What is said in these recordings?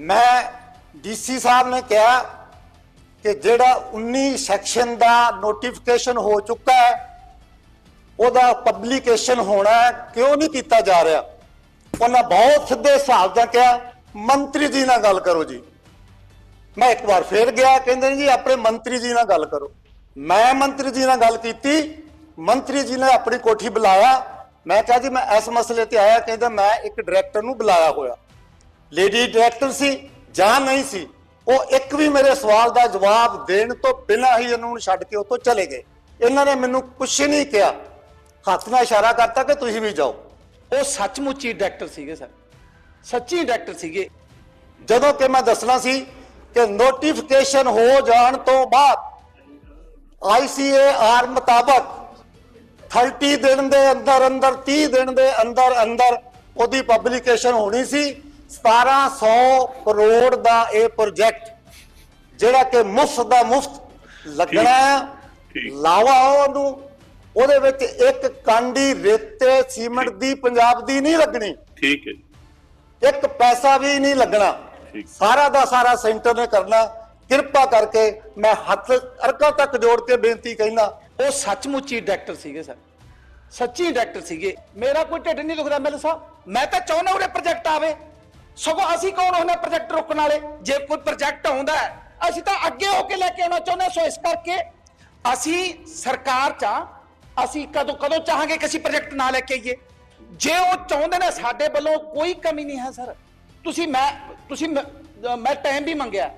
ਮੈਂ ਡੀਸੀ ਸਾਹਿਬ ਨੇ ਕਿਹਾ ਕਿ ਜਿਹੜਾ 19 ਸੈਕਸ਼ਨ ਦਾ ਨੋਟੀਫਿਕੇਸ਼ਨ ਹੋ ਚੁੱਕਾ ਹੈ, ਉਹਦਾ ਪਬਲੀਕੇਸ਼ਨ ਹੋਣਾ ਕਿਉਂ ਨਹੀਂ ਕੀਤਾ ਜਾ ਰਿਹਾ? ਉਹਨਾਂ ਬਹੁਤ ਸਿੱਧੇ ਹਿਸਾਬ ਦਾ ਕਿਹਾ, ਮੰਤਰੀ ਜੀ ਨਾਲ ਗੱਲ ਕਰੋ ਜੀ। ਮੈਂ ਇੱਕ ਵਾਰ ਫੇਰ ਗਿਆ, ਕਹਿੰਦੇ ਜੀ, ਆਪਣੇ ਮੰਤਰੀ ਜੀ ਨਾਲ ਗੱਲ ਕਰੋ। ਮੈਂ ਮੰਤਰੀ ਜੀ ਨਾਲ ਗੱਲ ਕੀਤੀ, ਮੰਤਰੀ ਜੀ ਨੇ ਆਪਣੀ ਕੋਠੀ ਬੁਲਾਇਆ। ਮੈਂ ਕਿਹਾ ਜੀ, ਮੈਂ ਇਸ ਮਸਲੇ ਤੇ ਆਇਆ, ਕਹਿੰਦਾ ਮੈਂ ਇੱਕ ਡਾਇਰੈਕਟਰ ਨੂੰ ਬੁਲਾਇਆ ਹੋਇਆ। ਲੇਡੀ ਡਾਇਰੈਕਟਰ ਸੀ ਜਾਂ ਨਹੀਂ ਸੀ ਉਹ ਇੱਕ ਵੀ ਮੇਰੇ ਸਵਾਲ ਦਾ ਜਵਾਬ ਦੇਣ ਤੋਂ ਬਿਨਾਂ ਹੀ ਇਹਨੂੰ ਛੱਡ ਕੇ ਉੱਥੋਂ ਚਲੇ ਗਏ। ਇਹਨਾਂ ਨੇ ਮੈਨੂੰ ਕੁਛ ਨਹੀਂ ਕਿਹਾ। ਹੱਥ ਨਾਲ ਇਸ਼ਾਰਾ ਕਰਤਾ ਕਿ ਤੁਸੀਂ ਵੀ ਜਾਓ। ਉਹ ਸੱਚਮੁੱਚ ਹੀ ਡਾਇਰੈਕਟਰ ਸੀਗੇ ਸਰ। ਸੱਚੀ ਡਾਇਰੈਕਟਰ ਸੀਗੇ। ਜਦੋਂ ਕਿ ਮੈਂ ਦੱਸਣਾ ਸੀ ਕਿ ਨੋਟੀਫਿਕੇਸ਼ਨ ਹੋ ਜਾਣ ਤੋਂ ਬਾਅਦ ਆਈਸੀਏਆਰ ਮੁਤਾਬਕ 30 ਦਿਨ ਦੇ ਅੰਦਰ ਅੰਦਰ 30 ਦਿਨ ਦੇ ਅੰਦਰ ਅੰਦਰ ਉਹਦੀ ਪਬਲੀਕੇਸ਼ਨ ਹੋਣੀ ਸੀ। 1700 ਕਰੋੜ ਦਾ ਇਹ ਪ੍ਰੋਜੈਕਟ ਜਿਹੜਾ ਕਿ ਮੁਫਤ ਦਾ ਮੁਫਤ ਲੱਗਣਾ ਹੈ ਠੀਕ। ਲਾਵਾ ਉਹਨੂੰ ਉਹਦੇ ਵਿੱਚ ਇੱਕ ਕਾਂਡੀ ਰੇਤੇ ਸੀਮੈਂਟ ਦੀ ਪੰਜਾਬ ਦੀ ਨਹੀਂ ਲੱਗਣੀ। ਠੀਕ ਹੈ। ਇੱਕ ਪੈਸਾ ਵੀ ਨਹੀਂ ਲੱਗਣਾ। ਸਾਰਾ ਦਾ ਸਾਰਾ ਸੈਂਟਰ ਨੇ ਕਰਨਾ। ਕਿਰਪਾ ਕਰਕੇ ਮੈਂ ਹੱਥ ਅਰਕਾਂ ਤੱਕ ਜੋੜ ਕੇ ਬੇਨਤੀ ਕਹਿਣਾ ਉਹ ਸੱਚਮੁੱਚ ਹੀ ਡਾਇਰੈਕਟਰ ਸੀਗੇ ਸਰ। ਸੱਚੀ ਡਾਇਰੈਕਟਰ ਸੀਗੇ। ਮੇਰਾ ਕੋਈ ਢਿੱਡ ਨਹੀਂ ਦੁਖਦਾ ਮੇਰੇ ਸਾਹਿਬ ਮੈਂ ਤਾਂ ਚਾਹੁੰਦਾ ਉਹਦੇ ਪ੍ਰੋਜੈਕਟ ਆਵੇ। ਸਗੋਂ ਅਸੀਂ ਕੌਣ ਹੁੰਦੇ ਪ੍ਰੋਜੈਕਟ ਰੁਕਣ ਵਾਲੇ? ਜੇ ਕੋਈ ਪ੍ਰੋਜੈਕਟ ਆਉਂਦਾ ਅਸੀਂ ਤਾਂ ਅੱਗੇ ਹੋ ਕੇ ਲੈ ਕੇ ਆਉਣਾ ਚਾਹੁੰਦੇ ਹਾਂ। ਸੋ ਇਸ ਕਰਕੇ ਅਸੀਂ ਸਰਕਾਰ ਚ ਹਾਂ, ਅਸੀਂ ਕਦੋਂ ਕਦੋਂ ਚਾਹਾਂਗੇ ਕਿ ਅਸੀਂ ਪ੍ਰੋਜੈਕਟ ਨਾ ਲੈ ਕੇ ਆਈਏ। ਜੇ ਉਹ ਚਾਹੁੰਦੇ ਨੇ ਸਾਡੇ ਵੱਲੋਂ ਕੋਈ ਕਮੀ ਨਹੀਂ ਹੈ ਸਰ। ਤੁਸੀਂ ਮੈਂ ਤੁਸੀਂ ਮ- ਮੈਂ ਟਾਈਮ ਵੀ ਮੰਗਿਆ।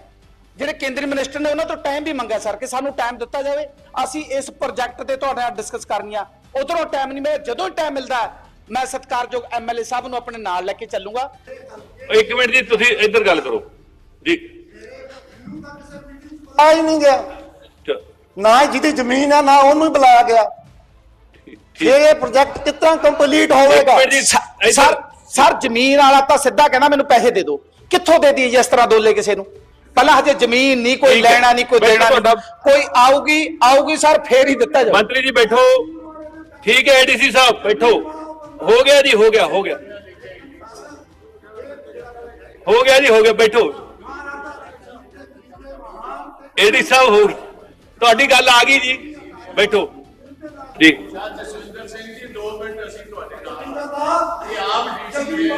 ਜਿਹੜੇ ਕੇਂਦਰੀ ਮਿਨਿਸਟਰ ਨੇ ਉਹਨਾਂ ਤੋਂ ਟਾਈਮ ਵੀ ਮੰਗਿਆ ਸਰ ਕਿ ਸਾਨੂੰ ਟਾਈਮ ਦਿੱਤਾ ਜਾਵੇ। ਅਸੀਂ ਇਸ ਪ੍ਰੋਜੈਕਟ ਤੇ ਤੁਹਾਡੇ ਨਾਲ ਡਿਸਕਸ ਕਰਨੀ ਆ। ਉਧਰੋਂ ਟਾਈਮ ਨਹੀਂ ਮਿਲਿਆ ਜਦੋਂ ਟਾਈਮ ਮਿਲਦਾ ਮੈਂ ਸਤਿਕਾਰਯੋਗ ਐਮਐਲਏ ਸਾਹਿਬ ਨੂੰ ਆਪਣੇ ਨਾਲ ਲੈ ਕੇ ਚੱਲੂਗਾ। ਇੱਕ ਮਿੰਟ ਜੀ ਤੁਸੀਂ ਇੱਧਰ ਗੱਲ ਕਰੋ। ਜੀ। ਆ ਹੀ ਨਹੀਂ ਗਿਆ। ਨਾ ਜਿਹਦੀ ਜ਼ਮੀਨ ਆ ਨਾ ਉਹਨੂੰ ਹੀ ਬੁਲਾਇਆ ਗਿਆ। ਇਹ ਪ੍ਰੋਜੈਕਟ ਕਿਤਨਾ ਕੰਪਲੀਟ ਹੋਵੇਗਾ? ਸਰ ਸਰ ਜ਼ਮੀਨ ਵਾਲਾ ਤਾਂ ਸਿੱਧਾ ਕਹਿੰਦਾ ਮੈਨੂੰ ਪੈਸੇ ਦੇ ਦਿਓ। ਕਿੱਥੋਂ ਦੇ ਦਈਏ ਇਸ ਤਰ੍ਹਾਂ ਦੋਲੇ ਕਿਸੇ ਨੂੰ? ਪਹਿਲਾਂ ਹਜੇ ਜ਼ਮੀਨ ਨਹੀਂ ਕੋਈ। ਲੈਣਾ ਨਹੀਂ ਕੋਈ ਦੇਣਾ ਨਹੀਂ। ਕੋਈ ਆਊਗੀ ਆਊਗੀ ਸਰ ਫੇਰ ਹੀ ਦਿੱਤਾ ਜਾਊ। ਮੰਤਰੀ ਜੀ ਬੈਠੋ। ਠੀਕ ਹੈ ਏਡੀਸੀ ਸਾਹਿਬ ਬੈਠੋ। हो गया जी हो गया हो गया हो गया जी हो गया बैठो एडी साहब हो ਤੁਹਾਡੀ ਗੱਲ ਆ ਗਈ ਜੀ ਬੈਠੋ ਜੀ ਜਸਵਿੰਦਰ ਸਿੰਘ ਜੀ 2 ਮਿੰਟ ਅਸੀਂ ਤੁਹਾਡੇ ਨਾਲ ਇਹ ਆਮ ਡੀਸੀ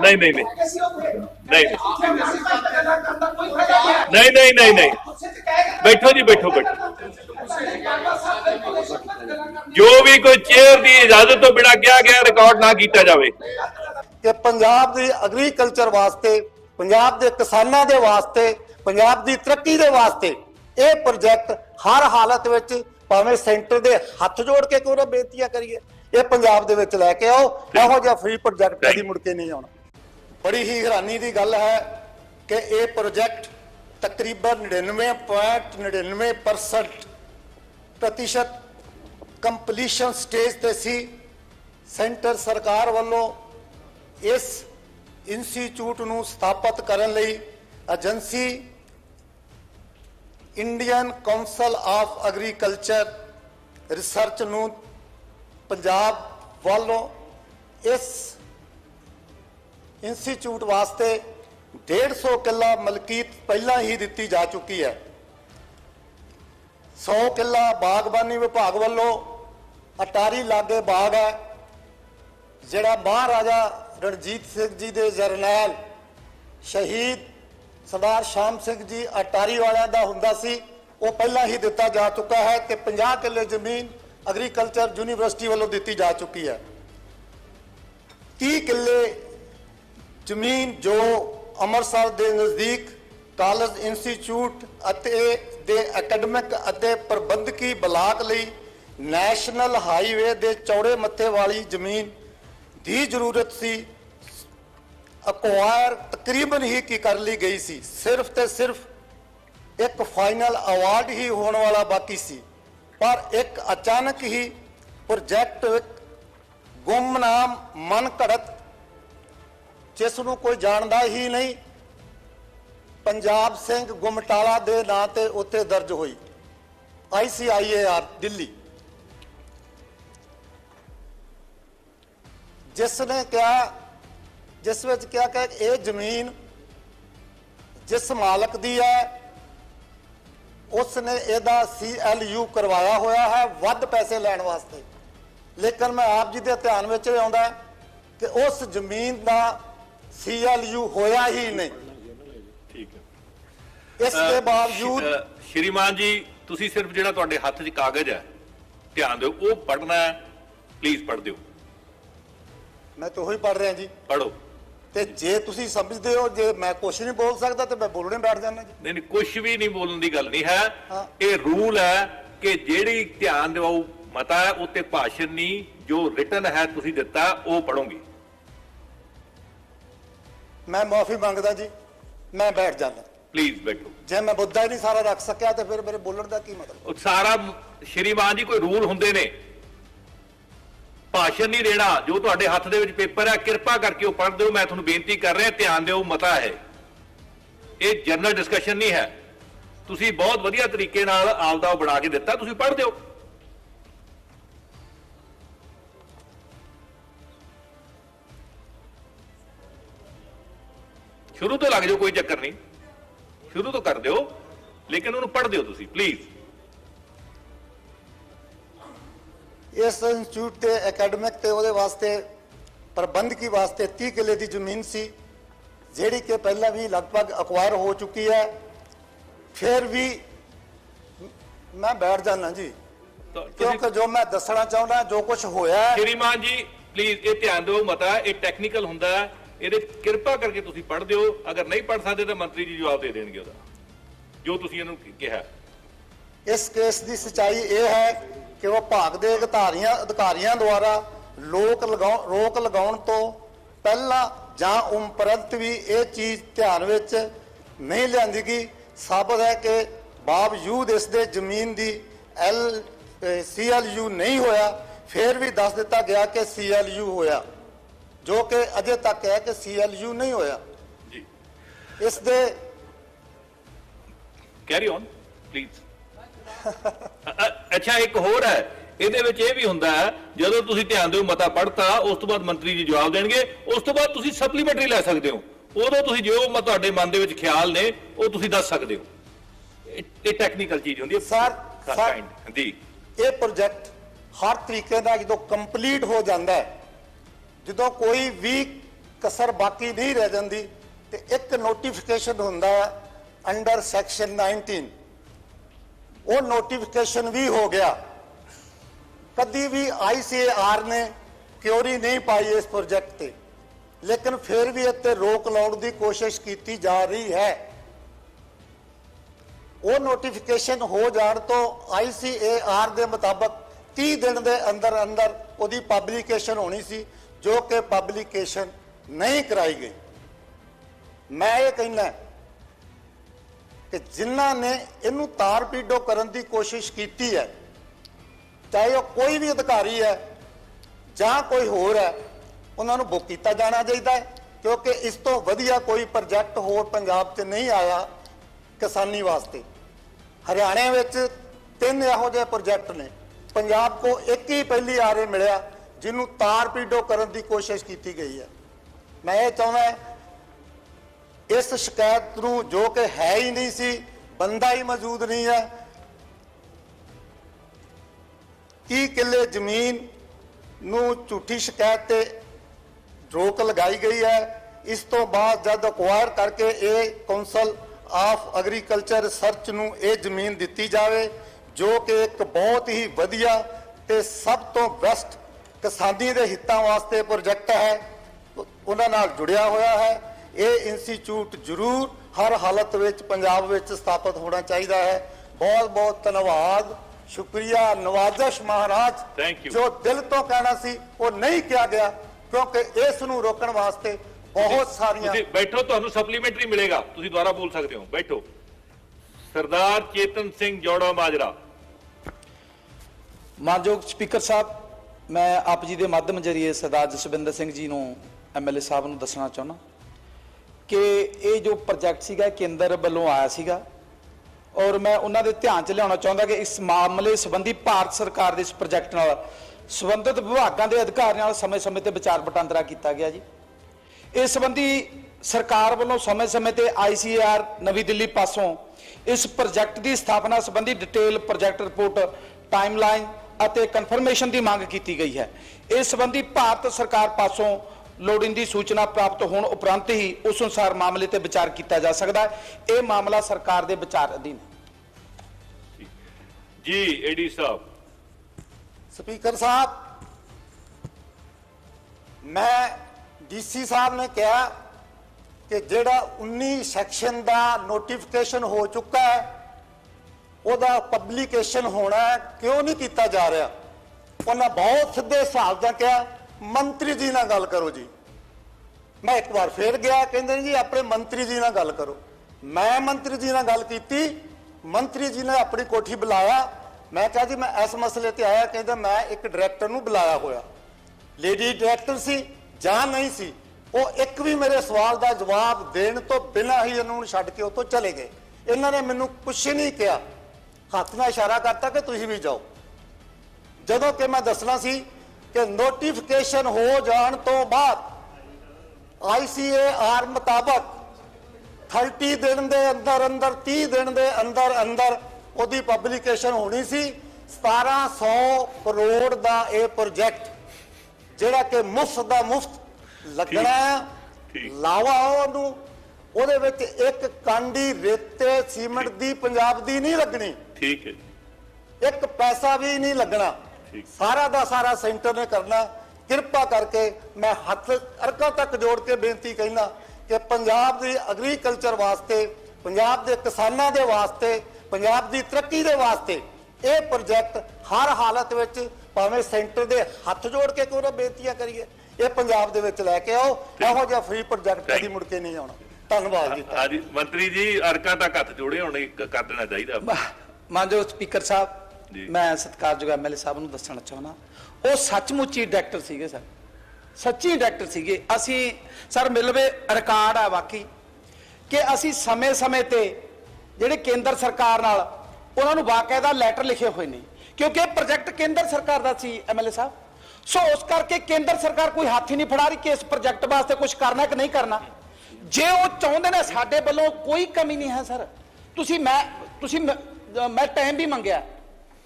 ਨਹੀਂ ਨਹੀਂ ਨਹੀਂ ਨਹੀਂ ਨਹੀਂ ਨਹੀਂ ਨਹੀਂ ਬੈਠੋ ਜੀ, ਬੈਠੋ ਬੈਠੋ। ਜੋ ਵੀ ਕੋਈ ਚੇਅਰ ਦੀ ਇਜਾਜ਼ਤ ਤੋਂ ਬਿਨਾਂ ਕਿਹਾ ਗਿਆ ਰਿਕਾਰਡ ਨਾ ਕੀਤਾ ਜਾਵੇ। ਕਿ ਪੰਜਾਬ ਦੀ ਐਗਰੀਕਲਚਰ ਵਾਸਤੇ, ਪੰਜਾਬ ਦੇ ਕਿਸਾਨਾਂ ਦੇ ਵਾਸਤੇ, ਪੰਜਾਬ ਦੀ ਤਰੱਕੀ ਦੇ ਵਾਸਤੇ ਇਹ ਪ੍ਰੋਜੈਕਟ ਹਰ ਹਾਲਤ ਵਿੱਚ ਭਾਵੇਂ ਸੈਂਟਰ ਦੇ ਹੱਥ ਜੋੜ ਕੇ ਕੋਈ ਨਾ ਬੇਨਤੀਆਂ ਕਰੀਏ, ਇਹ ਪੰਜਾਬ ਦੇ ਵਿੱਚ ਲੈ ਕੇ ਆਓ। ਇਹੋ ਜਿਹਾ ਫ੍ਰੀ ਪ੍ਰੋਜੈਕਟ ਕਦੀ ਮੁੜ ਕੇ ਨਹੀਂ ਆਉਣਾ। ਬੜੀ ਹੀ ਹੈਰਾਨੀ ਦੀ ਗੱਲ ਹੈ ਕਿ ਇਹ ਪ੍ਰੋਜੈਕਟ ਤਕਰੀਬਨ 99.99% ਪ੍ਰਤੀਸ਼ਤ ਕੰਪਲੀਸ਼ਨ ਸਟੇਜ ਤੇ ਸੀ। ਸੈਂਟਰ ਸਰਕਾਰ ਵੱਲੋਂ ਇਸ ਇੰਸਟੀਚਿਊਟ ਨੂੰ ਸਥਾਪਿਤ ਕਰਨ ਲਈ agency Indian council of agriculture research ਨੂੰ ਪੰਜਾਬ ਵੱਲੋਂ ਇਸ ਇੰਸਟੀਚਿਊਟ ਵਾਸਤੇ 150 ਕਿੱਲਾ ਮਲਕੀਤ ਪਹਿਲਾਂ ਹੀ ਦਿੱਤੀ ਜਾ ਚੁੱਕੀ ਹੈ। 100 ਕਿੱਲਾ ਬਾਗਬਾਨੀ ਵਿਭਾਗ ਵੱਲੋਂ ਅਟਾਰੀ ਲਾਗੇ ਬਾਗ ਹੈ, ਜਿਹੜਾ ਮਹਾਰਾਜਾ ਰਣਜੀਤ ਸਿੰਘ ਜੀ ਦੇ ਜਰਨੈਲ ਸ਼ਹੀਦ ਸਰਦਾਰ ਸ਼ਾਮ ਸਿੰਘ ਜੀ ਅਟਾਰੀ ਵਾਲਿਆਂ ਦਾ ਹੁੰਦਾ ਸੀ, ਉਹ ਪਹਿਲਾਂ ਹੀ ਦਿੱਤਾ ਜਾ ਚੁੱਕਾ ਹੈ ਤੇ 50 ਕਿੱਲੇ ਜ਼ਮੀਨ ਐਗਰੀਕਲਚਰ ਯੂਨੀਵਰਸਿਟੀ ਵੱਲੋਂ ਦਿੱਤੀ ਜਾ ਚੁੱਕੀ ਹੈ। 30 ਕਿੱਲੇ ਜ਼ਮੀਨ ਜੋ ਅੰਮ੍ਰਿਤਸਰ ਦੇ ਨਜ਼ਦੀਕ ਕਾਲਜ ਇੰਸਟੀਚਿਊਟ ਅਤੇ ਦੇ ਅਕੈਡਮਿਕ ਅਤੇ ਪ੍ਰਬੰਧਕੀ ਬਲਾਕ ਲਈ ਨੈਸ਼ਨਲ ਹਾਈਵੇ ਦੇ ਚੌੜੇ ਮੱਥੇ ਵਾਲੀ ਜ਼ਮੀਨ ਦੀ ਜ਼ਰੂਰਤ ਸੀ। ਅਕਵਾਇਰ ਤਕਰੀਬਨ ਹੀ ਕੀ ਕਰ ਲਈ ਗਈ ਸੀ। ਸਿਰਫ ਤੇ ਸਿਰਫ ਇੱਕ ਫਾਈਨਲ ਅਵਾਰਡ ਹੀ ਹੋਣ ਵਾਲਾ ਬਾਕੀ ਸੀ। ਪਰ ਇੱਕ ਅਚਾਨਕ ਹੀ ਪ੍ਰੋਜੈਕਟ ਗੁੰਮਨਾਮ ਮਨਕੜਤ ਜਿਸ ਨੂੰ ਕੋਈ ਜਾਣਦਾ ਹੀ ਨਹੀਂ, ਪੰਜਾਬ ਸਿੰਘ ਗੁਮਟਾਲਾ ਦੇ ਨਾਂ ਤੇ ਉੱਥੇ ਦਰਜ ਹੋਈ। ਆਈਸੀਆਈਏਆਰ ਦਿੱਲੀ। ਜਿਸ ਨੇ ਕਿਹਾ, ਜਿਸ ਵਿੱਚ ਕਿਹਾ ਕਿ ਇਹ ਜ਼ਮੀਨ ਜਿਸ ਮਾਲਕ ਦੀ ਹੈ ਉਸ ਨੇ ਇਹਦਾ ਸੀਐਲਯੂ ਕਰਵਾਇਆ ਹੋਇਆ ਹੈ ਵੱਧ ਪੈਸੇ ਲੈਣ ਵਾਸਤੇ। ਲੇਕਿਨ ਮੈਂ ਆਪ ਜੀ ਦੇ ਧਿਆਨ ਵਿੱਚ ਇਹ ਆਉਂਦਾ ਕਿ ਉਸ ਜ਼ਮੀਨ ਦਾ ਸੀਐਲਯੂ ਹੋਇਆ ਹੀ ਨਹੀਂ। ਠੀਕ ਹੈ। ਇਸ ਦੇ ਬਾਵਜੂਦ ਸ਼੍ਰੀਮਾਨ ਜੀ ਤੁਸੀਂ ਸਿਰਫ ਜਿਹੜਾ ਤੁਹਾਡੇ ਹੱਥ 'ਚ ਕਾਗਜ਼ ਹੈ ਧਿਆਨ ਦਿਓ ਉਹ ਪੜ੍ਹਨਾ ਹੈ ਪਲੀਜ਼ ਪੜ੍ਹ ਦਿਓ। ਮੈਂ ਤਾਂ ਉਹੀ ਪੜ ਰਿਹਾ ਜੀ। ਪੜ੍ਹੋ। ਤੇ ਜੇ ਤੁਸੀਂ ਸਮਝਦੇ ਹੋ ਜੇ ਮੈਂ ਕੁਛ ਨਹੀਂ ਬੋਲ ਸਕਦਾ ਤੇ ਮੈਂ ਬੋਲਣੇ ਬੈਠ ਜਾਣਾ ਜੀ। ਨਹੀਂ ਨਹੀਂ ਕੁਝ ਵੀ ਨਹੀਂ ਬੋਲਣ ਦੀ ਗੱਲ ਨਹੀਂ ਹੈ। ਹਾਂ। ਇਹ ਰੂਲ ਹੈ ਕਿ ਜਿਹੜੀ ਧਿਆਨ ਦਿਵਾਓ ਮਤਾ ਹੈ ਉੱਤੇ ਭਾਸ਼ਣ ਨਹੀਂ ਜੋ ਰਿਟਨ ਹੈ ਤੁਸੀਂ ਦਿੱਤਾ ਉਹ ਪੜੋਗੇ ਮੈਂ ਮਾਫੀ ਮੰਗਦਾ ਜੀ ਮੈਂ ਬੈਠ ਜਾਣਾ ਪਲੀਜ਼ ਬੈਠੋ। ਜੇ ਮੈਂ ਮੁੱਦਾ ਹੀ ਨਹੀਂ ਸਾਰਾ ਰੱਖ ਸਕਿਆ ਤੇ ਫਿਰ ਮੇਰੇ ਬੋਲਣ ਦਾ ਕੀ ਮਤਲਬ? ਉਹ ਸਾਰਾ ਸ਼੍ਰੀਮਾਨ ਜੀ ਕੋਈ ਰੂਲ ਹੁੰਦੇ ਨੇ। ਭਾਸ਼ਣ ਨਹੀਂ ਦੇਣਾ ਜੋ ਤੁਹਾਡੇ ਹੱਥ ਦੇ ਵਿੱਚ ਪੇਪਰ ਹੈ ਕਿਰਪਾ ਕਰਕੇ ਉਹ ਪੜ੍ਹ ਦਿਓ ਮੈਂ ਤੁਹਾਨੂੰ ਬੇਨਤੀ ਕਰ ਰਿਹਾ ਧਿਆਨ ਦਿਓ ਮਤਾ ਹੈ। ਇਹ ਜਨਰਲ ਡਿਸਕਸ਼ਨ ਨਹੀਂ ਹੈ। ਤੁਸੀਂ ਬਹੁਤ ਵਧੀਆ ਤਰੀਕੇ ਨਾਲ ਆਪਦਾ ਉਹ ਬਣਾ ਕੇ ਦਿੱਤਾ ਤੁਸੀਂ ਪੜ੍ਹ ਦਿਓ ਸ਼ੁਰੂ ਤੋਂ ਲੱਗ ਜਾਓ ਕੋਈ ਚੱਕਰ ਨਹੀਂ। ਸ਼ੁਰੂ ਤੋਂ ਕਰ ਦਿਓ ਲੇਕਿਨ ਉਹਨੂੰ ਪੜ੍ਹ ਦਿਓ ਤੁਸੀਂ ਪਲੀਜ਼ ਇਸ ਇੰਸਟੀਚਿਊਟ ਤੇ ਅਕੈਡਮਿਕ ਤੇ ਉਹਦੇ ਵਾਸਤੇ ਪ੍ਰਬੰਧਕੀ ਵਾਸਤੇ 30 ਕਿੱਲੇ ਦੀ ਜ਼ਮੀਨ ਸੀ ਜਿਹੜੀ ਕਿ ਪਹਿਲਾਂ ਵੀ ਲਗਭਗ ਅਕਵਾਇਰ ਹੋ ਚੁੱਕੀ ਹੈ। ਫਿਰ ਵੀ ਮੈਂ ਬੈਠ ਜਾਣਾ ਜੀ ਕਿਉਂਕਿ ਜੋ ਮੈਂ ਦੱਸਣਾ ਚਾਹੁੰਦਾ ਜੋ ਕੁਝ ਹੋਇਆ ਹੈ, ਸ਼੍ਰੀਮਾਨ ਜੀ ਪਲੀਜ਼ ਇਹ ਧਿਆਨ ਦਿਓ ਮਤਾ ਇਹ ਟੈਕਨੀਕਲ ਹੁੰਦਾ ਹੈ। ਇਹਦੇ ਕਿਰਪਾ ਕਰਕੇ ਤੁਸੀਂ ਪੜ੍ਹ ਦਿਓ ਅਗਰ ਨਹੀਂ ਪੜ੍ਹ ਸਕਦੇ ਤਾਂ ਮੰਤਰੀ ਜੀ ਜਵਾਬ ਦੇ ਦੇਣਗੇ ਉਹਦਾ, ਜੋ ਤੁਸੀਂ ਇਹਨੂੰ ਕਿਹਾ। ਇਸ ਕੇਸ ਦੀ ਸਚਾਈ ਇਹ ਹੈ ਕਿ ਉਹ ਭਾਗ ਦੇ ਅਧਿਕਾਰੀਆਂ ਅਧਿਕਾਰੀਆਂ ਦੁਆਰਾ ਲੋਕ ਲਗਾਉ, ਰੋਕ ਲਗਾਉਣ ਤੋਂ ਪਹਿਲਾਂ ਜਾਂ ਉਪਰੰਤ ਵੀ ਇਹ ਚੀਜ਼ ਧਿਆਨ ਵਿੱਚ ਨਹੀਂ ਲਿਆਂਦੀ ਗਈ। ਸਾਬਤ ਹੈ ਕਿ ਬਾਵਜੂਦ ਇਸ ਦੇ ਜ਼ਮੀਨ ਦੀ ਐਲ ਸੀਐਲਯੂ ਨਹੀਂ ਹੋਇਆ, ਫਿਰ ਵੀ ਦੱਸ ਦਿੱਤਾ ਗਿਆ ਕਿ ਸੀਐਲਯੂ ਹੋਇਆ। ਜੋ ਕਿ ਅਜੇ ਤੱਕ ਹੈ ਕਿ ਸੀਐਲਯੂ ਨਹੀਂ ਹੋਇਆ। ਜੀ। ਇਸ ਦੇ ਕੈਰੀ ਔਨ ਪਲੀਜ਼ ਅੱਛਾ ਇੱਕ ਹੋਰ ਹੈ। ਇਹਦੇ ਵਿੱਚ ਇਹ ਵੀ ਹੁੰਦਾ ਹੈ ਜਦੋਂ ਤੁਸੀਂ ਧਿਆਨ ਦਿਓ ਮਤਾ ਪੜ੍ਹਤਾ ਉਸ ਤੋਂ ਬਾਅਦ ਮੰਤਰੀ ਜੀ ਜਵਾਬ ਦੇਣਗੇ ਉਸ ਤੋਂ ਬਾਅਦ ਤੁਸੀਂ ਸਪਲੀਮੈਂਟਰੀ ਲੈ ਸਕਦੇ ਹੋ। ਉਦੋਂ ਤੁਸੀਂ ਜੋ ਮ- ਤੁਹਾਡੇ ਮਨ ਦੇ ਵਿੱਚ ਖਿਆਲ ਨੇ ਉਹ ਤੁਸੀਂ ਦੱਸ ਸਕਦੇ ਹੋ। ਇਹ- ਟੈਕਨੀਕਲ ਚੀਜ਼ ਹੁੰਦੀ ਹੈ। Sir. kind, ਜੀ। ਇਹ ਪ੍ਰੋਜੈਕਟ ਹਰ ਤਰੀਕੇ ਨਾਲ ਜਦੋਂ ਕੰਪਲੀਟ ਹੋ ਜਾਂਦਾ ਹੈ ਜਦੋਂ ਕੋਈ ਵੀ ਕਸਰ ਬਾਕੀ ਨਹੀਂ ਰਹਿ ਜਾਂਦੀ ਤੇ ਇੱਕ ਨੋਟੀਫਿਕੇਸ਼ਨ ਹੁੰਦਾ ਹੈ ਅੰਡਰ ਸੈਕਸ਼ਨ 19 ਉਹ ਨੋਟੀਫਿਕੇਸ਼ਨ ਵੀ ਹੋ ਗਿਆ। ਕਦੀ ਵੀ ਆਈਸੀਆਰ ਨੇ ਕਿਉਰੀ ਨਹੀਂ ਪਾਈ ਇਸ ਪ੍ਰੋਜੈਕਟ ਤੇ। ਲੇਕਿਨ ਫਿਰ ਵੀ ਇੱਥੇ ਰੋਕ ਲਾਉਣ ਦੀ ਕੋਸ਼ਿਸ਼ ਕੀਤੀ ਜਾ ਰਹੀ ਹੈ। ਉਹ ਨੋਟੀਫਿਕੇਸ਼ਨ ਹੋ ਜਾਣ ਤੋਂ ਆਈਸੀਏਆਰ ਦੇ ਮੁਤਾਬਕ 30 ਦਿਨ ਦੇ ਅੰਦਰ ਅੰਦਰ ਉਹਦੀ ਪਬਲੀਕੇਸ਼ਨ ਹੋਣੀ ਸੀ। ਜੋ ਕਿ ਪਬਲੀਕੇਸ਼ਨ ਨਹੀਂ ਕਰਾਈ ਗਈ। ਮੈਂ ਇਹ ਕਹਿੰਦਾ ਕਿ ਜਿਨ੍ਹਾਂ ਨੇ ਇਹਨੂੰ ਤਾਰ ਪੀਡੋ ਕਰਨ ਦੀ ਕੋਸ਼ਿਸ਼ ਕੀਤੀ ਹੈ, ਚਾਹੇ ਉਹ ਕੋਈ ਵੀ ਅਧਿਕਾਰੀ ਹੈ ਜਾਂ ਕੋਈ ਹੋਰ ਹੈ, ਉਹਨਾਂ ਨੂੰ ਬੁੱਕ ਕੀਤਾ ਜਾਣਾ ਚਾਹੀਦਾ ਹੈ, ਕਿਉਂਕਿ ਇਸ ਤੋਂ ਵਧੀਆ ਕੋਈ ਪ੍ਰੋਜੈਕਟ ਹੋਰ ਪੰਜਾਬ 'ਚ ਨਹੀਂ ਆਇਆ ਕਿਸਾਨੀ ਵਾਸਤੇ। ਹਰਿਆਣੇ ਵਿੱਚ ਤਿੰਨ ਇਹੋ ਜਿਹੇ ਪ੍ਰੋਜੈਕਟ ਨੇ। ਪੰਜਾਬ ਕੋ ਇੱਕ ਹੀ ਪਹਿਲੀ ਆਰੇ ਮਿਲਿਆ ਜਿਹਨੂੰ ਤਾਰ ਪੀਡੋ ਕਰਨ ਦੀ ਕੋਸ਼ਿਸ਼ ਕੀਤੀ ਗਈ ਹੈ। ਮੈਂ ਇਹ ਚਾਹੁੰਦਾ ਇਸ ਸ਼ਿਕਾਇਤ ਨੂੰ ਜੋ ਕਿ ਹੈ ਹੀ ਨਹੀਂ ਸੀ, ਬੰਦਾ ਹੀ ਮੌਜੂਦ ਨਹੀਂ ਹੈ। 30 ਕਿੱਲੇ ਜ਼ਮੀਨ ਨੂੰ ਝੂਠੀ ਸ਼ਿਕਾਇਤ ਤੇ ਰੋਕ ਲਗਾਈ ਗਈ ਹੈ? ਇਸ ਤੋਂ ਬਾਅਦ ਜਦ ਅਕਵਾਇਰ ਕਰਕੇ ਇਹ ਕੌਂਸਲ ਆਫ ਐਗਰੀਕਲਚਰ ਰਿਸਰਚ ਨੂੰ ਇਹ ਜ਼ਮੀਨ ਦਿੱਤੀ ਜਾਵੇ, ਜੋ ਕਿ ਇੱਕ ਬਹੁਤ ਹੀ ਵਧੀਆ ਤੇ ਸਭ ਤੋਂ ਬੈਸਟ ਕਿਸਾਨੀ ਦੇ ਹਿੱਤਾਂ ਵਾਸਤੇ ਪ੍ਰੋਜੈਕਟ ਹੈ ਉਹਨਾਂ ਨਾਲ ਜੁੜਿਆ ਹੋਇਆ ਹੈ। ਇਹ ਇੰਸਟੀਚਿਊਟ ਜ਼ਰੂਰ ਹਰ ਹਾਲਤ ਵਿੱਚ ਪੰਜਾਬ ਵਿੱਚ ਸਥਾਪਿਤ ਹੋਣਾ ਚਾਹੀਦਾ ਹੈ। ਬਹੁਤ ਬਹੁਤ ਧੰਨਵਾਦ। ਸ਼ੁਕਰੀਆ ਨਵਾਜ਼ਸ਼ ਮਹਾਰਾਜ. ਜੋ ਦਿਲ ਤੋਂ ਕਹਿਣਾ ਸੀ ਉਹ ਨਹੀਂ ਕਿਹਾ ਗਿਆ ਕਿਉਂਕਿ ਇਸ ਨੂੰ ਰੋਕਣ ਵਾਸਤੇ ਬਹੁਤ ਸਾਰੀਆਂ ਤੁਸੀਂ ਬੈਠੋ ਤੁਹਾਨੂੰ ਸਪਲੀਮੈਂਟਰੀ ਮਿਲੇਗਾ। ਤੁਸੀਂ ਦੁਬਾਰਾ ਬੋਲ ਸਕਦੇ ਹੋ। ਬੈਠੋ। ਸਰਦਾਰ ਚੇਤਨ ਸਿੰਘ ਜੋੜਾ ਮਾਜਰਾ। ਮਾਨਯੋਗ ਸਪੀਕਰ ਸਾਹਿਬ ਮੈਂ ਆਪ ਜੀ ਦੇ ਮਾਧਿਅਮ ਜਰੀਏ ਸਰਦਾਰ ਜਸਵਿੰਦਰ ਸਿੰਘ ਜੀ ਨੂੰ ਐਮਐਲਏ ਸਾਹਿਬ ਨੂੰ ਦੱਸਣਾ ਚਾਹੁੰਦਾ ਕਿ ਇਹ ਜੋ ਪ੍ਰੋਜੈਕਟ ਸੀਗਾ ਕੇਂਦਰ ਵੱਲੋਂ ਆਇਆ ਸੀਗਾ ਔਰ ਮੈਂ ਉਹਨਾਂ ਦੇ ਧਿਆਨ 'ਚ ਲਿਆਉਣਾ ਚਾਹੁੰਦਾ ਕਿ ਇਸ ਮਾਮਲੇ ਸੰਬੰਧੀ ਭਾਰਤ ਸਰਕਾਰ ਦੇ ਇਸ ਪ੍ਰੋਜੈਕਟ ਨਾਲ ਸੰਬੰਧਿਤ ਵਿਭਾਗਾਂ ਦੇ ਅਧਿਕਾਰੀਆਂ ਨਾਲ ਸਮੇਂ-ਸਮੇਂ ਤੇ ਵਿਚਾਰ ਵਟਾਂਦਰਾ ਕੀਤਾ ਗਿਆ ਜੀ। ਇਸ ਸੰਬੰਧੀ ਸਰਕਾਰ ਵੱਲੋਂ ਸਮੇਂ-ਸਮੇਂ ਤੇ ਆਈਸੀਆਰ ਨਵੀਂ ਦਿੱਲੀ ਪਾਸੋਂ ਇਸ ਪ੍ਰੋਜੈਕਟ ਦੀ ਸਥਾਪਨਾ ਸੰਬੰਧੀ ਡਿਟੇਲ ਪ੍ਰੋਜੈਕਟ ਰਿਪੋਰਟ, ਟਾਈਮਲਾਈਨ ਅਤੇ ਕਨਫਰਮੇਸ਼ਨ ਦੀ ਮੰਗ ਕੀਤੀ ਗਈ ਹੈ। ਇਸ ਸੰਬੰਧੀ ਭਾਰਤ ਸਰਕਾਰ ਪਾਸੋਂ ਲੋੜੀਂਦੀ ਸੂਚਨਾ ਪ੍ਰਾਪਤ ਹੋਣ ਉਪਰੰਤ ਹੀ ਉਸ ਅਨੁਸਾਰ ਮਾਮਲੇ ਤੇ ਵਿਚਾਰ ਕੀਤਾ ਜਾ ਸਕਦਾ ਹੈ। ਇਹ ਮਾਮਲਾ ਸਰਕਾਰ ਦੇ ਵਿਚਾਰ ਅਧੀਨ ਹੈ। ਜੀ ਏਡੀ ਸਾਹਿਬ। ਸਪੀਕਰ ਸਾਹਿਬ ਮੈਂ ਡੀਸੀ ਸਾਹਿਬ ਨੇ ਕਿਹਾ ਕਿ ਜਿਹੜਾ 19 ਸੈਕਸ਼ਨ ਦਾ ਨੋਟੀਫਿਕੇਸ਼ਨ ਹੋ ਚੁੱਕਾ ਹੈ ਉਹਦਾ ਪਬਲੀਕੇਸ਼ਨ ਹੋਣਾ ਕਿਉਂ ਨਹੀਂ ਕੀਤਾ ਜਾ ਰਿਹਾ? ਉਹਨਾਂ ਬਹੁਤ ਸਿੱਧੇ ਹਿਸਾਬ ਨਾਲ ਕਿਹਾ, ਮੰਤਰੀ ਜੀ ਨਾਲ ਗੱਲ ਕਰੋ ਜੀ। ਮੈਂ ਇੱਕ ਵਾਰ ਫੇਰ ਗਿਆ, ਕਹਿੰਦੇ ਨੇ ਜੀ, ਆਪਣੇ ਮੰਤਰੀ ਜੀ ਨਾਲ ਗੱਲ ਕਰੋ। ਮੈਂ ਮੰਤਰੀ ਜੀ ਨਾਲ ਗੱਲ ਕੀਤੀ, ਮੰਤਰੀ ਜੀ ਨੇ ਆਪਣੀ ਕੋਠੀ ਬੁਲਾਇਆ। ਮੈਂ ਕਿਹਾ ਜੀ, ਮੈਂ ਇਸ ਮਸਲੇ ਤੇ ਆਇਆ, ਕਹਿੰਦਾ ਮੈਂ ਇੱਕ ਡਾਇਰੈਕਟਰ ਨੂੰ ਬੁਲਾਇਆ ਹੋਇਆ। ਲੇਡੀ ਡਾਇਰੈਕਟਰ ਸੀ ਜਾਂ ਨਹੀਂ ਸੀ, ਉਹ ਇੱਕ ਵੀ ਮੇਰੇ ਸਵਾਲ ਦਾ ਜਵਾਬ ਦੇਣ ਤੋਂ ਬਿਨਾਂ ਹੀ ਇਹਨੂੰ ਛੱਡ ਕੇ ਉੱਥੋਂ ਚਲੇ ਗਏ। ਇਹਨਾਂ ਨੇ ਮੈਨੂੰ ਕੁਛ ਨਹੀਂ ਕਿਹਾ। ਹੱਥ ਨਾਲ ਇਸ਼ਾਰਾ ਕਰਤਾ ਕਿ ਤੁਸੀਂ ਵੀ ਜਾਓ। ਜਦੋਂ ਕਿ ਮੈਂ ਦੱਸਣਾ ਸੀ ਕਿ ਨੋਟੀਫਿਕੇਸ਼ਨ ਹੋ ਜਾਣ ਤੋਂ ਬਾਅਦ ਆਈਸੀਏਆਰ ਮੁਤਾਬਕ 30 ਦਿਨ ਦੇ ਅੰਦਰ ਅੰਦਰ 30 ਦਿਨ ਦੇ ਅੰਦਰ ਅੰਦਰ ਉਹਦੀ ਪਬਲੀਕੇਸ਼ਨ ਹੋਣੀ ਸੀ। 1700 ਕਰੋੜ ਦਾ ਇਹ ਪ੍ਰੋਜੈਕਟ ਜਿਹੜਾ ਕਿ ਮੁਫਤ ਦਾ ਮੁਫਤ ਲੱਗਣਾ ਹੈ। ਲਾਵਾ ਉਹਨੂੰ। ਉਹਦੇ ਵਿੱਚ ਇੱਕ ਕਾਂਡੀ ਰੇਤੇ ਸੀਮੈਂਟ ਦੀ ਪੰਜਾਬ ਦੀ ਨਹੀਂ ਲੱਗਣੀ। ਠੀਕ ਹੈ। ਇੱਕ ਪੈਸਾ ਵੀ ਨਹੀਂ ਲੱਗਣਾ। ਸਾਰਾ ਦਾ ਸਾਰਾ ਸੈਂਟਰ ਨੇ ਕਰਨਾ। ਕਿਰਪਾ ਕਰਕੇ ਮੈਂ ਹੱਥ ਅਰਕਾਂ ਤੱਕ ਜੋੜ ਕੇ ਬੇਨਤੀ ਕਹਿਣਾ ਕਿ ਪੰਜਾਬ ਦੀ ਐਗਰੀਕਲਚਰ ਵਾਸਤੇ ਪੰਜਾਬ ਦੇ ਕਿਸਾਨਾਂ ਦੇ ਵਾਸਤੇ ਪੰਜਾਬ ਦੀ ਤਰੱਕੀ ਦੇ ਵਾਸਤੇ ਇਹ ਪ੍ਰੋਜੈਕਟ ਹਰ ਹਾਲਤ ਵਿੱਚ ਭਾਵੇਂ ਸੈਂਟਰ ਦੇ ਹੱਥ ਜੋੜ ਕੇ ਕੋਈ ਨਾ ਬੇਨਤੀਆਂ ਕਰੀਏ ਇਹ ਪੰਜਾਬ ਦੇ ਵਿੱਚ ਲੈ ਕੇ ਆਓ। ਇਹੋ ਜਿਹਾ ਫ੍ਰੀ ਪ੍ਰੋਜੈਕਟ ਕਦੀ ਮੁੜ ਕੇ ਨਹੀਂ ਆਉਣਾ। ਧੰਨਵਾਦ ਜੀ। ਮੰਤਰੀ ਜੀ ਅਰਕਾਂ ਤੱਕ ਹੱਥ ਜੋੜੇ ਹੁਣ ਕਰ ਦੇਣਾ ਚਾਹੀਦਾ। ਮਾਨਯੋਗ ਸਪੀਕਰ। ਸਾਹਿਬ ਮੈਂ ਸਤਿਕਾਰਯੋਗ ਐਮਐਲਏ ਸਾਹਿਬ ਨੂੰ ਦੱਸਣਾ ਚਾਹੁੰਦਾ। ਉਹ ਸੱਚਮੁੱਚ ਹੀ ਡਾਇਰੈਕਟਰ ਸੀਗੇ ਸਰ। ਸੱਚੀ ਡਾਇਰੈਕਟਰ ਸੀਗੇ। ਅਸੀਂ ਸਰ ਮਿਲਵੇ ਰਿਕਾਰਡ ਆ ਵਾਕਈ ਕਿ ਅਸੀਂ ਸਮੇਂ-ਸਮੇਂ ਤੇ ਜਿਹੜੇ ਕੇਂਦਰ ਸਰਕਾਰ ਨਾਲ ਉਹਨਾਂ ਨੂੰ ਬਾਕਾਇਦਾ ਲੈਟਰ ਲਿਖੇ ਹੋਏ ਨੇ। ਕਿਉਂਕਿ ਇਹ ਪ੍ਰੋਜੈਕਟ ਕੇਂਦਰ ਸਰਕਾਰ ਦਾ ਸੀ ਐਮਐਲਏ ਸਾਹਿਬ। ਸੋ ਉਸ ਕਰਕੇ ਕੇਂਦਰ ਸਰਕਾਰ ਕੋਈ ਹੱਥ ਹੀ ਨਹੀਂ ਫੜਾ ਰਹੀ ਕਿ ਇਸ ਪ੍ਰੋਜੈਕਟ ਵਾਸਤੇ ਕੁਝ ਕਰਨਾ ਕਿ ਨਹੀਂ ਕਰਨਾ। ਜੇ ਉਹ ਚਾਹੁੰਦੇ ਨੇ ਸਾਡੇ ਵੱਲੋਂ ਕੋਈ ਕਮੀ ਨਹੀਂ ਹੈ ਸਰ। ਤੁਸੀਂ ਮੈਂ ਤੁਸੀਂ ਮੈਂ ਟਾਈਮ ਵੀ ਮੰਗਿਆ।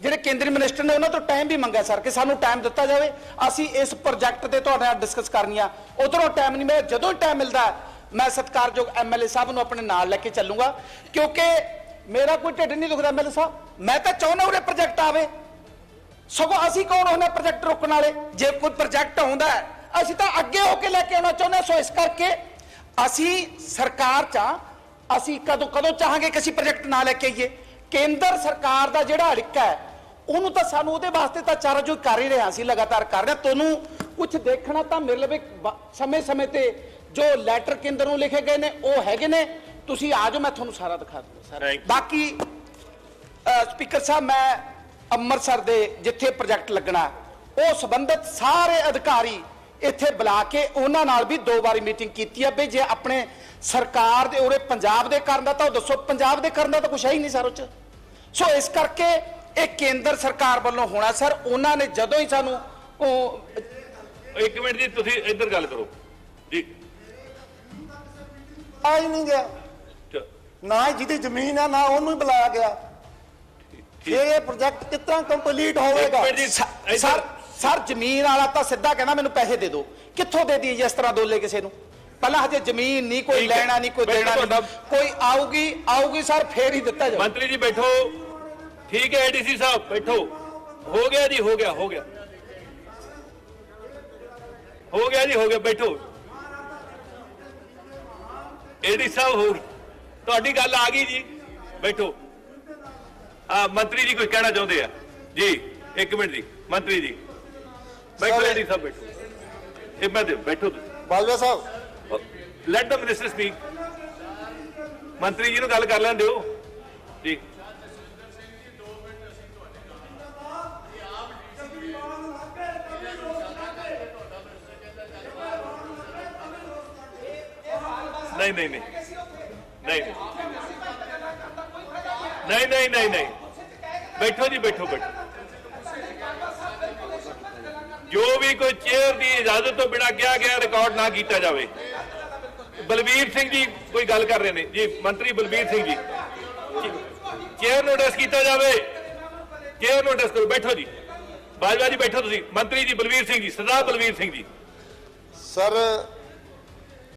ਜਿਹੜੇ ਕੇਂਦਰੀ ਮਿਨਿਸਟਰ ਨੇ ਉਹਨਾਂ ਤੋਂ ਟਾਈਮ ਵੀ ਮੰਗਿਆ ਸਰ ਕਿ ਸਾਨੂੰ ਟਾਈਮ ਦਿੱਤਾ ਜਾਵੇ। ਅਸੀਂ ਇਸ ਪ੍ਰੋਜੈਕਟ ਤੇ ਤੁਹਾਡੇ ਨਾਲ ਡਿਸਕਸ ਕਰਨੀ ਆ। ਉਧਰੋਂ ਟਾਈਮ ਨਹੀਂ ਮਿਲਿਆ। ਜਦੋਂ ਟਾਈਮ ਮਿਲਦਾ ਮੈਂ ਸਤਿਕਾਰਯੋਗ ਐਮਐਲਏ ਸਾਹਿਬ ਨੂੰ ਆਪਣੇ ਨਾਲ ਲੈ ਕੇ ਚੱਲੂੰਗਾ। ਕਿਉਂਕਿ ਮੇਰਾ ਕੋਈ ਢਿੱਡ ਨਹੀਂ ਦੁਖਦਾ ਐਮਐਲਏ ਸਾਹਿਬ। ਮੈਂ ਤਾਂ ਚਾਹੁੰਦਾ ਉਹਦੇ ਪ੍ਰੋਜੈਕਟ ਆਵੇ। ਸਗੋਂ ਅਸੀਂ ਕੌਣ ਹੁੰਦੇ ਪ੍ਰੋਜੈਕਟ ਰੋਕਣ ਵਾਲੇ? ਜੇ ਕੋਈ ਪ੍ਰੋਜੈਕਟ ਆਉਂਦਾ ਅਸੀਂ ਤਾਂ ਅੱਗੇ ਹੋ ਕੇ ਲੈ ਕੇ ਆਉਣਾ ਚਾਹੁੰਦੇ ਹਾਂ। ਸੋ ਇਸ ਕਰਕੇ ਅਸੀਂ ਸਰਕਾਰ ਚ ਹਾਂ, ਅਸੀਂ ਕਦੋਂ ਕਦੋਂ ਚਾਹਾਂਗੇ ਕਿ ਅਸੀਂ ਪ੍ਰੋਜੈਕਟ ਨਾ ਲੈ ਕੇ ਆਈਏ? ਕੇਂਦਰ ਸਰਕਾਰ ਦਾ ਜਿਹੜਾ ਅੜਿੱਕਾ ਹੈ ਉਹਨੂੰ ਤਾਂ ਸਾਨੂੰ ਉਹਦੇ ਵਾਸਤੇ ਤਾਂ ਚਾਰਾ ਜੋ ਕਰ ਹੀ ਰਿਹਾ ਸੀ ਲਗਾਤਾਰ ਕਰ ਰਿਹਾ ਤੁਹਾਨੂੰ ਕੁਝ ਦੇਖਣਾ ਤਾਂ ਮੇਰੇ ਲਵੇ ਸਮੇਂ-ਸਮੇਂ ਤੇ ਜੋ ਲੈਟਰ ਕੇਂਦਰ ਨੂੰ ਲਿਖੇ ਗਏ ਨੇ ਉਹ ਹੈਗੇ ਨੇ। ਤੁਸੀਂ ਆ ਜਾਓ ਮੈਂ ਤੁਹਾਨੂੰ ਸਾਰਾ ਦਿਖਾ ਦੂੰਗਾ ਸਰ. ਬਾਕੀ ਸਪੀਕਰ ਸਾਹਿਬ ਮੈਂ ਅੰਮ੍ਰਿਤਸਰ ਦੇ ਜਿੱਥੇ ਪ੍ਰੋਜੈਕਟ ਲੱਗਣਾ ਉਹ ਸੰਬੰਧਿਤ ਸਾਰੇ ਅਧਿਕਾਰੀ ਇੱਥੇ ਬੁਲਾ ਕੇ ਉਹਨਾਂ ਨਾਲ ਵੀ ਦੋ ਵਾਰੀ ਮੀਟਿੰਗ ਕੀਤੀ ਆ ਵੀ ਜੇ ਆਪਣੇ ਸਰਕਾਰ ਦੇ ਉਰੇ ਪੰਜਾਬ ਦੇ ਕਰਨ ਦਾ ਤਾਂ ਉਹ ਦੱਸੋ ਪੰਜਾਬ ਦੇ ਕਰਨ ਦਾ ਤਾਂ ਕੁਛ ਹੈ ਹੀ ਨਹੀਂ ਸਰ ਉਹ ਚ। ਸੋ ਇਸ ਕਰਕੇ ਇਹ ਕੇਂਦਰ ਸਰਕਾਰ ਵੱਲੋਂ ਹੋਣਾ ਸਰ ਉਹਨਾਂ ਨੇ ਜਦੋਂ ਹੀ ਸਾਨੂੰ ਉਹ ਇੱਕ ਮਿੰਟ ਜੀ ਤੁਸੀਂ ਇੱਧਰ ਗੱਲ ਕਰੋ। ਜੀ। ਆ ਹੀ ਨਹੀਂ ਗਿਆ। ਨਾ ਜਿਹਦੀ ਜ਼ਮੀਨ ਆ ਨਾ ਉਹਨੂੰ ਹੀ ਬੁਲਾਇਆ ਗਿਆ। ਇਹ ਪ੍ਰੋਜੈਕਟ ਕਿੱਦਾਂ ਕੰਪਲੀਟ ਹੋਵੇਗਾ? ਸਰ ਸਰ- ਜ਼ਮੀਨ ਵਾਲਾ ਤਾਂ ਸਿੱਧਾ ਕਹਿੰਦਾ ਮੈਨੂੰ ਪੈਸੇ ਦੇ ਦਿਓ। ਕਿੱਥੋਂ ਦੇ ਦਈਏ ਇਸ ਤਰ੍ਹਾਂ ਦੋਲੇ ਕਿਸੇ ਨੂੰ? ਪਹਿਲਾਂ ਹਜੇ ਜ਼ਮੀਨ ਨਹੀਂ ਕੋਈ। ਲੈਣਾ ਨਹੀਂ ਕੋਈ ਦੇਣਾ ਨਹੀਂ। ਕੋਈ ਆਊਗੀ ਆਊਗੀ ਸਰ ਫੇਰ ਹੀ ਦਿੱਤਾ ਜਾਊ। ਮੰਤਰੀ ਜੀ ਬੈਠੋ। ਠੀਕ ਹੈ ਏਡੀਸੀ ਸਾਹਿਬ ਬੈਠੋ। ਹੋ ਗਿਆ ਜੀ ਹੋ ਗਿਆ ਹੋ ਗਿਆ। ਹੋ ਗਿਆ ਜੀ ਹੋ ਗਿਆ ਬੈਠੋ। ਏਡੀ ਸਾਹਿਬ ਹੋ ਗਈ। ਤੁਹਾਡੀ ਗੱਲ ਆ ਗਈ ਜੀ। ਬੈਠੋ। ਆ ਮੰਤਰੀ ਜੀ ਕੁਝ ਕਹਿਣਾ ਚਾਹੁੰਦੇ ਆ? ਜੀ ਇੱਕ ਮਿੰਟ ਜੀ ਮੰਤਰੀ ਜੀ। ਬੈਠੋ ਏਡੀ ਸਾਹਿਬ ਬੈਠੋ। ਇਹ ਮੈਂ ਦੇ ਬੈਠੋ ਤੁਸੀਂ। ਬਾਲਵੇ ਸਾਹਿਬ। ਲੈਟ ਦ ਮਿਨਿਸਟਰ ਸਪੀਕ ਮੰਤਰੀ ਜੀ ਨੂੰ ਗੱਲ ਕਰ ਲੈਣ ਦਿਓ। ਜੀ। ਨਹੀਂ ਨਹੀਂ ਨਹੀਂ ਨਹੀਂ ਨਹੀਂ ਨਹੀਂ ਨਹੀਂ ਨਹੀਂ ਬੈਠੋ ਜੀ ਬੈਠੋ ਬੈਠੋ ਜੋ ਵੀ ਕੋਈ ਚੇਅਰ ਦੀ ਇਜਾਜ਼ਤ ਤੋਂ ਬਿਨਾਂ ਕਿਹਾ ਗਿਆ ਰਿਕਾਰਡ ਨਾ ਕੀਤਾ ਜਾਵੇ। ਬਲਬੀਰ ਸਿੰਘ ਜੀ, ਕੋਈ ਗੱਲ ਕਰ ਰਹੇ ਨੇ। ਜੀ, ਮੰਤਰੀ ਬਲਬੀਰ ਸਿੰਘ ਜੀ। ਚੇਅਰ ਨੋਟਿਸ ਕੀਤਾ ਜਾਵੇ। ਚੇਅਰ ਨੋਟਿਸ ਕਰੋ। ਬੈਠੋ ਜੀ। ਬਾਜਵਾ ਜੀ, ਬੈਠੋ ਤੁਸੀਂ। ਮੰਤਰੀ ਜੀ, ਬਲਬੀਰ ਸਿੰਘ ਜੀ, ਸਰਦਾਰ ਬਲਬੀਰ ਸਿੰਘ ਜੀ। ਸਰ